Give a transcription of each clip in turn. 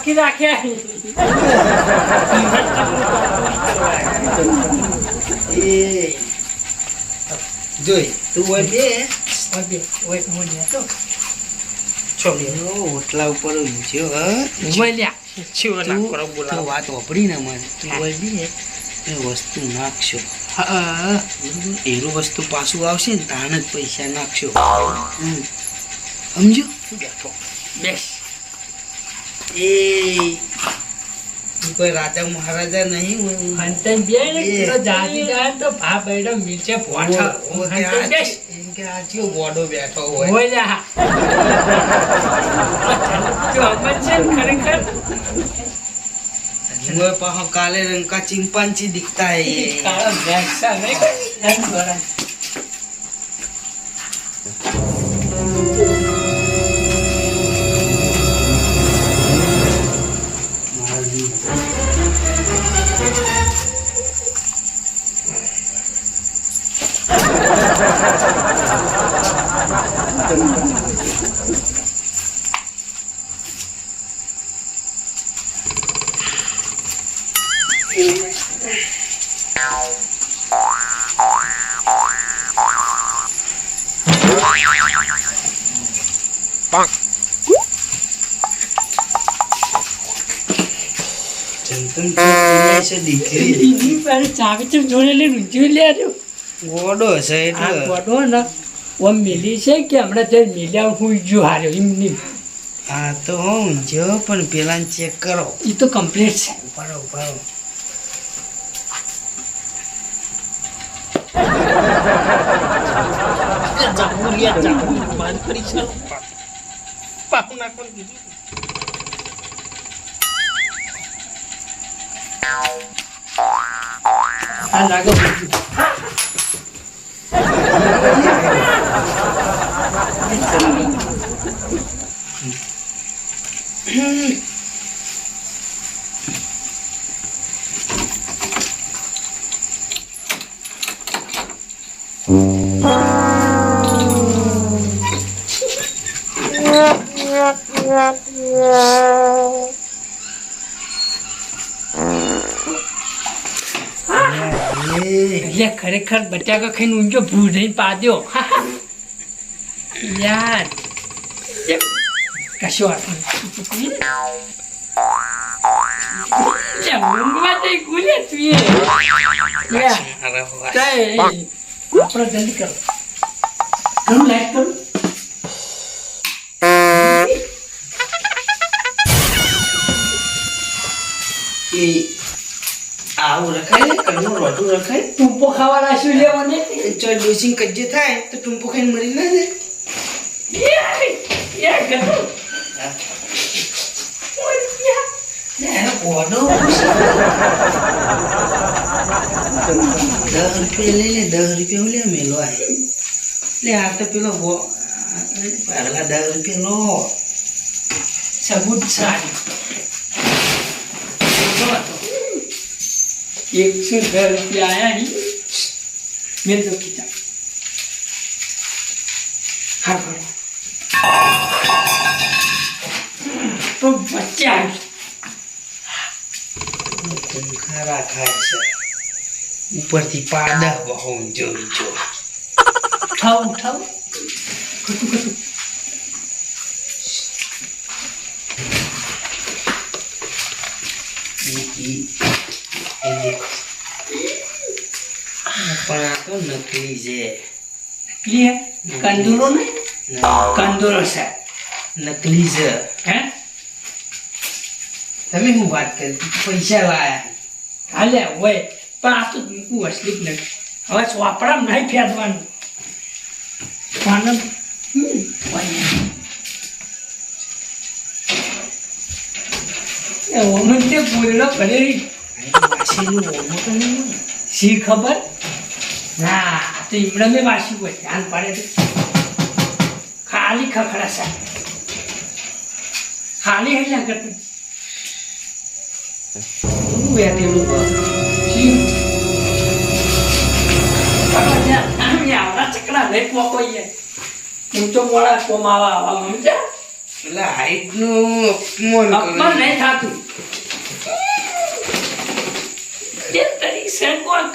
બાકી રાખ્યા જોઈ તું ઓય બે. ઓય હું તો. ઓટલા ઉપર વાત વાપરી ને મને તું બે. એ વસ્તુ નાખશો. હા એનું વસ્તુ પાછું આવશે ને તાણ જ પૈસા નાખશો. હમ. સમજો બેઠો. બેસ. એ કોઈ રાજા મહારાજા નહીં હું હંતન બે ને તો જાતિ જાય તો ભા બેડો મિલશે ફોટા હંતન બે. કે આ ચિયો બેઠો હોય? ઓલા તો હમચન ખરેખર. જુએ પાહો કાલે રંગ કા ચિંપાંજી દિખતા હે. કાળા ભેંસા નહીં. રંગ ચાવી ચમ જોડે લઈને ઊંચી લે ગોડો છે એટલે ગોડો ને ઓમ મિલી છે કે હમણાં તે મિલ્યા હું જો હાર્યો હા તો હું જો પણ પેલા ચેક કરો. એ તો કમ્પ્લીટ છે. ઉપાડો ઉપાડો. આ લાગે બધું. એ એટલે ખરેખર બટાકા ખાઈને ઊંચો ભૂંડીને પાદ્યો. યાર. કશો આપણે જલ્દી કરો. કરું લાઈક કરું. રોટું રખાય ટૂંપો ખાવા રાખ્યું છે મને જો ડોસિંગ કજ્જે થાય તો ટૂંપો ખાઈને મરી ના જાય દસ રૂપિયા લઈ લે દસ રૂપિયા હું લે મેલો આય લે આ તો પેલો ગો પહેલા દસ રૂપિયા લો સબૂત સારી એકસો દસ રૂપિયા આયા ની મેં તો કીધા હા કરો તો આવી ખરા ખાય છે ઉપરથી પાડા બહુ જોઈ જો ઉઠાવો ઉઠાવો કટુ કટુ ઈ- ઈ- એ દેખો. પણ આ તો નકલી છે. ક્લિયર કંદુરો ને? કંદુરો છે. નકલી છે. હે? તમે શું વાત કરી? પૈસા લાયા. હાલે હોય. પણ આ તો બિલકુલ અસલી જ નથી. હવે ચોપડામાં નહીં ફેરવાનું. પાનમ. ઓમન તે. શી ખબર? ના તો ઈમડા મેં વાસી હોય ધ્યાન પડે ખાલી ખખડા સા ખાલી હેલા કરતી હું બેઠેલું આવડા ચકડા નહીં પોકોઈએ ઊંચો મોડા કોમાવા આવા સમજ્યા એટલે નું અપમાન અપમાન કરે. નહીં થાતું તે તારી સેન્ડવોક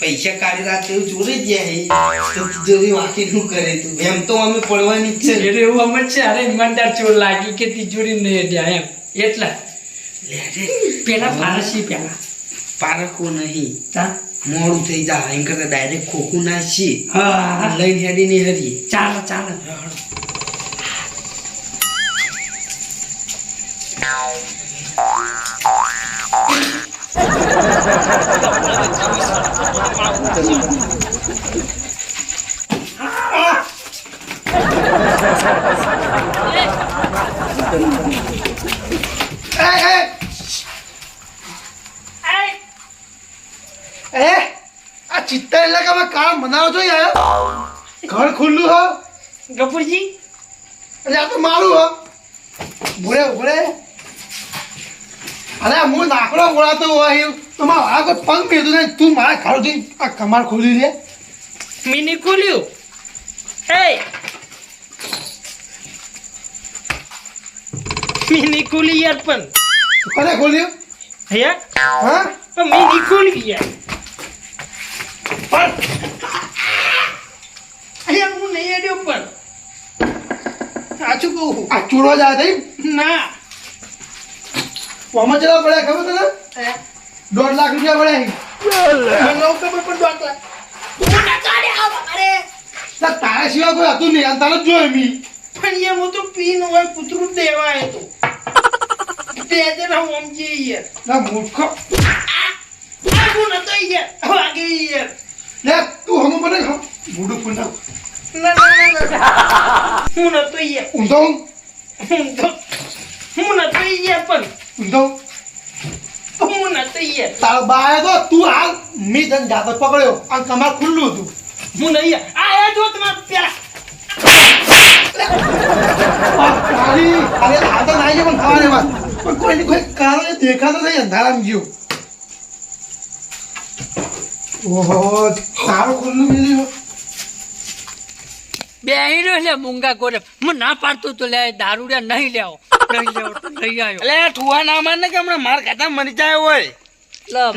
પૈસા કાઢી રાતે ચોરી જ જાય. તો તિજોરી વાંકી નું કરે તું? એમ તો અમે પડવાની જ છે. એટલે એવું અમે છે. અરે ઈમાનદાર ચોર લાગી કે તિજોરી નહીં જાય એમ. એટલા. પેલા ફારસી પેલા. પારખો નહીં. તા? મોડું થઈ જાય. એમ કરતા ડાયરેક્ટ ખોખું નાખી હા. લઈને હેડી ની હરી ચાલો ચાલો. આ ચિત્તા ઇલાકામાં કામ બનાવો છો યાર ઘર ખુલ્લું હો? ગપુરજી એટલે આ તો મારું હો. ભૂરે ભૂરે. અરે હું નાકડો બોલાતો હોય એવું. તો આગળ પંખ મેળતું નહીં તું મારા ઘર જઈ આ કમાર ખોલી લે. મિની ખોલ્યું? એ મિની ખોલી યાર પણ. કોને ખોલ્યું? હૈયા હા? મિની ખોલી યાર. પણ અહીંયા હું નહીં અડ્યો પણ. સાચું કહું આ ચૂરો જ આ થઈ ના. આમાં ચલા પડ્યા ખબર તને? દોઢ લાખ રૂપિયા મળે તારા સિવાય કોઈ હતું નહીં. અને તારે જોયું મી પણ યાર હું તો પીન હોય કૂતરું દેવાય તો તે જરા સમજી યાર ના મૂર્ખો. આ હું નતો યાર વાગે યાર લે તું હમું મને મૂડું પૂંડા ના ના ના ના હું નતો યાર ઊંધો. હું હું નતો યાર પણ. ઊંધો. હું નતો યાર તારો બાએ તો તું હાલ મી તને જાતો પકડ્યો અને કમાર ખુલ્લું હતું. હું નહીં આ જો તમારે પેલા. તારી અરે આ તો નાઈ પણ ખાવાની વાત. પણ કોઈની કોઈ કારણ દેખાતો નહીં અંધારામાં ગયો. ઓહો તારું ખુલ્લું મિલ્યું બે રહ્યો લે મૂંગા ગોરે હું ના પાડતો તો લે દારૂડિયા નહીં લેવો. એટલે ઠુવા ના માને કે હમણાં માર ખાતા મરી જાય હોય.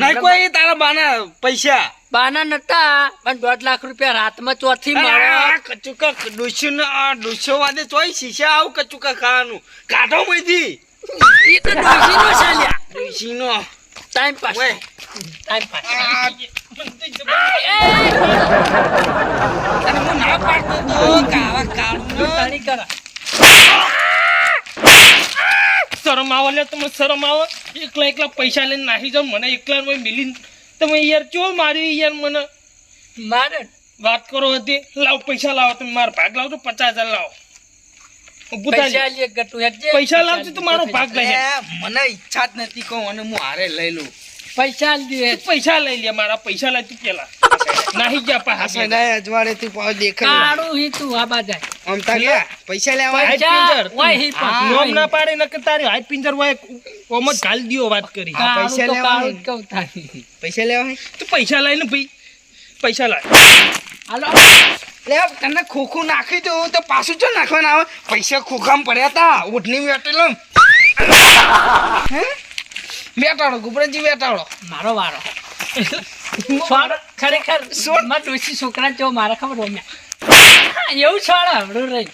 નહીં કોઈ તારા બાના પૈસા. બાના નતા પણ દોઢ લાખ રૂપિયા રાતમાં ચોથી મારો કચુકા ડોસ્યો ને આ ડોસ્યો વાદે ચોય શીશા આવું કચુકા ખાવાનું. કાઢો મયથી એ તો ચાલ્યા. ડોશીનો ટાઈમ પાસ ટાઈમ પાસ આ હું ના પાડતો તો કાવા કાળું તાળી કરા. શરમ આવે લે તમે શરમ આવે? એકલા એકલા પૈસા લઈને નાખી જાઓ મને એકલા મિલીને. તમે યાર ચો મારી યાર મને? મારે? વાત કરો હતી લાવ પૈસા લાવો તમે મારો ભાગ લાવજો પચાસ હજાર લાવો. પૈસા લાવજો તો મારો ભાગ લઈ મને ઈચ્છા જ નથી કહું અને હું હારે લઈ લઉં. પૈસા પૈસા લઈ લે મારા પૈસા લઈ તું પેલા. નાહી ગયા પાછા સદાય અજવાળે તું પાવ દેખાય કાળું હી તું આ જાય આમ તા પૈસા લેવા હાઈટ પિંજર. ઓય હી પા નોમ ના પાડે નકર તારી હાઈટ પિંજર હોય ઓમ જ ઘાલ દિયો વાત કરી. પૈસા લેવા કાળું ને. થાય પૈસા લેવા તું પૈસા લઈને ભઈ. પૈસા લાય. હાલો. લે તને ખોખું નાખી દઉં તો પાછું ચો નાખવાના આવે. પૈસા ખોખામાં પડ્યા તા. ઓઢની વેટેલો. હે? બેટાડો ગુબરજી બેટાડો મારો વારો. છોડ ખરેખર મારા ડોશી છોકરા જેવો મારા ખબર રમ્યા એવું છોડ હમણાં રહી.